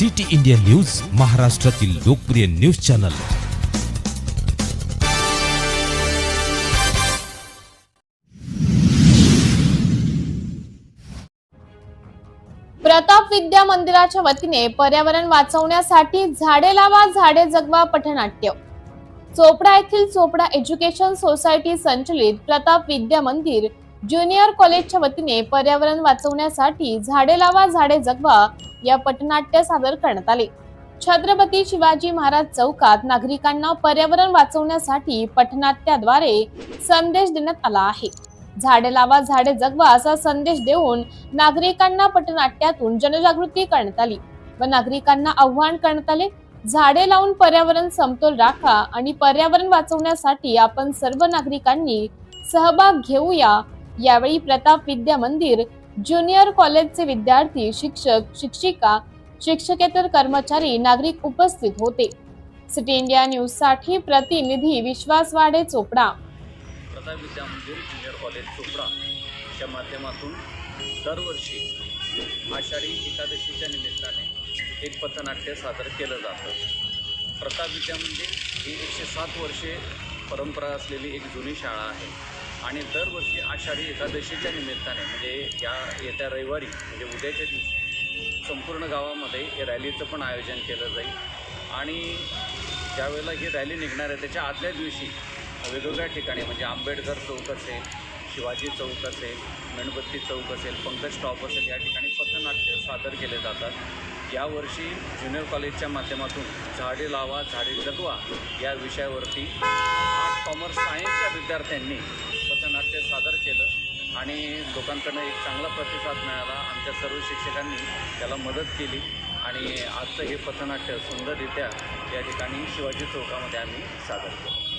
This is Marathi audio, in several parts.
सिटी इंडिया न्यूज महाराष्ट्रातील लोकप्रिय न्यूज चॅनल. प्रताप विद्या मंदिराच्या वतीने पर्यावरण वाचवण्यासाठी झाडे लावा झाडे जगवा पथनाट्य चोपडा येथील चोपडा एज्युकेशन सोसायटी संचलित प्रताप विद्या मंदिर ज्युनियर कॉलेजच्या वतीने पर्यावरण वाचवण्यासाठी झाडे लावा झाडे जगवा या पटनाट्य सादर करण्यात आले. छत्रपती शिवाजी महाराज चौकात नागरिकांना पर्यावरण वाचवण्यासाठी पठनाट्याद्वारे संदेश देण्यात आला आहे. झाडे लावा झाडे जगवा असा संदेश देऊन नागरिकांना पटनाट्यातून जनजागृती करण्यात आली व नागरिकांना आव्हान करण्यात आले. झाडे लावून पर्यावरण समतोल राखा आणि पर्यावरण वाचवण्यासाठी आपण सर्व नागरिकांनी सहभाग घेऊया यावेळी प्रताप विद्या मंदिर ज्युनियर कॉलेजचे विद्यार्थी शिक्षक शिक्षिका शिक्षकेतर कर्मचारी नागरिक उपस्थित होते. सिटी इंडिया न्यूजसाठी प्रतिनिधी विश्वास वाडे चोपडा. प्रताप विद्या मंदिर ज्युनियर कॉलेज चोपडा. च्या माध्यमातून दरवर्षी आषाढी एकादशीच्या निमित्ताने एक पथनाट्य सादर केलं जातं. प्रताप विद्या मंदिर ही एकशे सात वर्षे परंपरा असलेली एक जुनी शाळा आहे. आणि दरवर्षी आषाढी एकादशीच्या निमित्ताने म्हणजे या येत्या रविवारी म्हणजे उद्याच्या दिवशी संपूर्ण गावामध्ये हे रॅलीचं पण आयोजन केलं जाईल. आणि ज्यावेळेला ही रॅली निघणार आहे त्याच्या आदल्या दिवशी वेगवेगळ्या ठिकाणी म्हणजे आंबेडकर चौक असेल शिवाजी चौक असेल मेणबत्ती चौक असेल पंकज स्टॉप असेल या ठिकाणी पथनाट्य सादर केले जातात. यावर्षी ज्युनियर कॉलेजच्या माध्यमातून झाडे लावा झाडे जगवा या विषयावरती आर्ट कॉमर्स सायन्सच्या विद्यार्थ्यांनी सादर केलं आणि लोकांकडनं एक चांगला प्रतिसाद मिळाला. आमच्या सर्व शिक्षकांनी त्याला मदत केली आणि आजचं हे पथनाट्य सुंदररित्या या ठिकाणी शिवाजी चौकामध्ये आम्ही सादर केलं.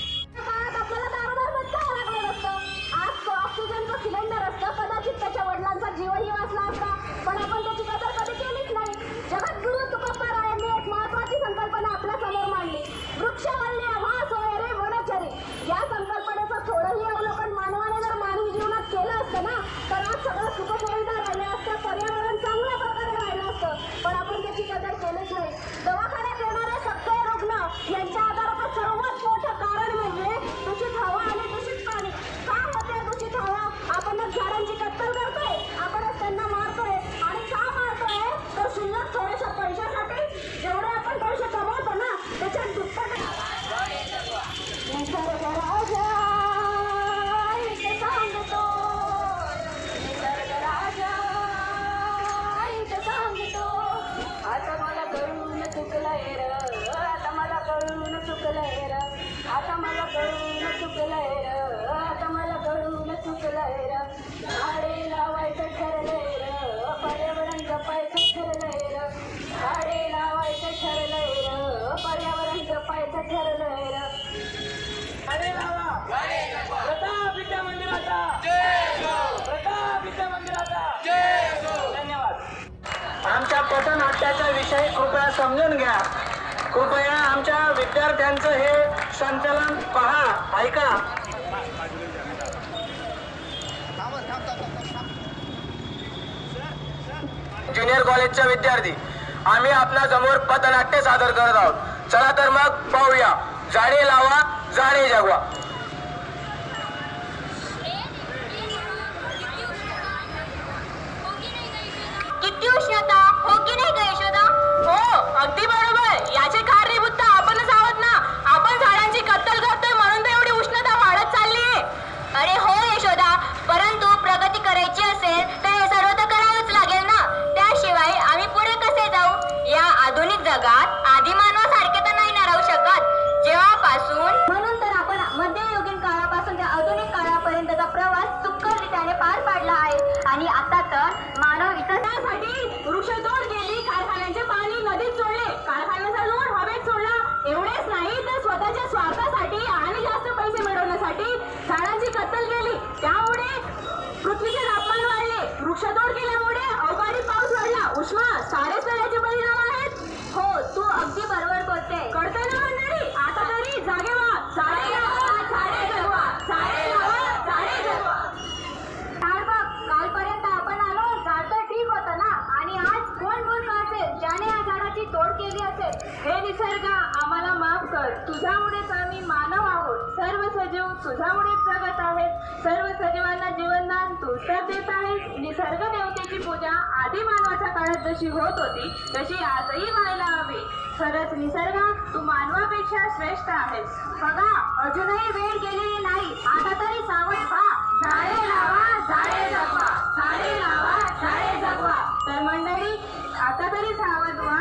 पथनाट्याचा विषय कृपया समजून घ्या. कृपया आमच्या विद्यार्थ्यांचं हे संचलन पहा. ऐका. ज्युनियर कॉलेजचे विद्यार्थी आम्ही आपल्यासमोर पथनाट्य सादर करत आहोत. चला तर मग पाहूया. झाडे लावा झाडे जगवा. किती उष्णता माफ तुझ्यामुळेच आम्ही मानव आहोत. सर्व सजीव तुझ्यामुळे प्रगत आहेत. सर्व सजीवांना जीवनदान तू तर देत आहेस निसर्ग देवतेची पूजा आधी मानवाच्या काळात जशी होत होती तशी आजही व्हायला हवी. खरंच निसर्ग तू मानवापेक्षा श्रेष्ठ आहेस. बघा अजूनही वेळ गेलेली नाही. आता तरी सावध व्हा. झाडे लावा झाडे जगवा. झाडे लावा झाडे जगवा. तर मंडळी आता तरी सावध व्हा.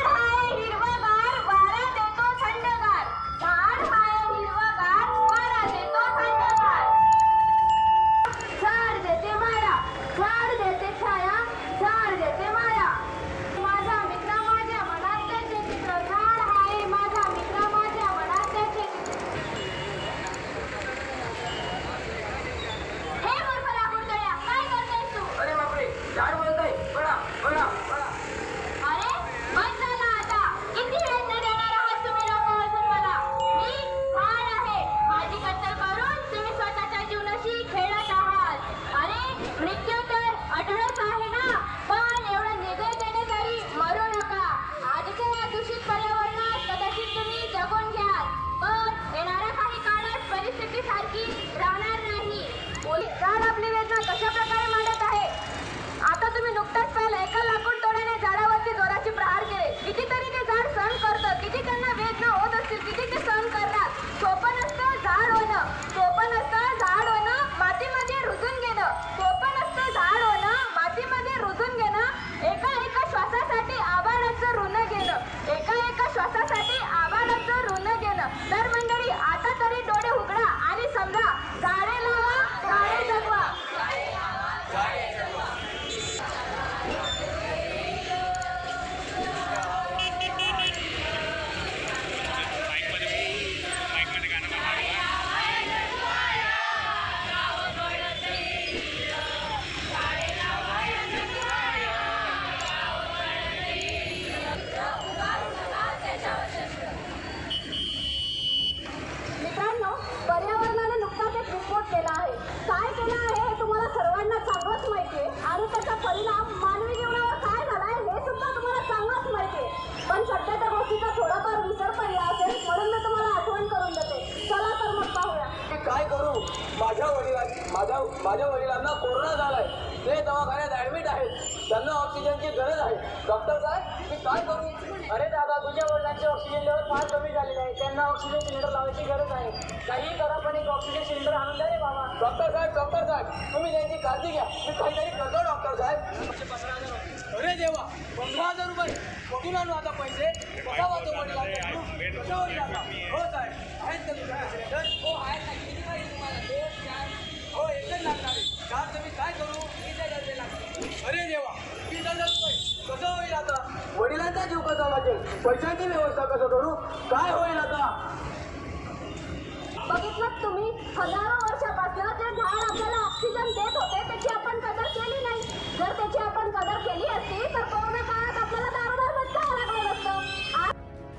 कशा प्रकारे मांडत आहे? आता तुम्ही नुकताच पाहिलं एका लाकूड काय करू अरे दादा तुझ्या वडिलांचे ऑक्सिजन लेवल फार कमी झालेले आहे. त्यांना ऑक्सिजन सिलेंडर लावायची गरज आहे. काही करा पण एक ऑक्सिजन सिलेंडर आणून द्या रे बाबा. डॉक्टर साहेब डॉक्टर साहेब तुम्ही त्यांची काळजी घ्या. मी काहीतरी करतो डॉक्टर साहेब. अरे देवा पंधरा हजार रुपये. कुठून आणू आता पैसे? कसा वाचतो वडिलांचा? जीव? आता? हो साहेब आहेत का तुमच्याकडे सिलेंडर. हो आहेत ना. किती पाहिजे तुम्हाला? हो एकच लागणार आहे. तुम्ही काय करू वीस हजार रुपये लागतील अरे देवा वीस हजार रुपये कसं होईल आता वडिलांचा जीव कसा वाचेल पैशाची व्यवस्था कसं करू? काय होईल आता? बघितलं तुम्ही? हजारो वर्ष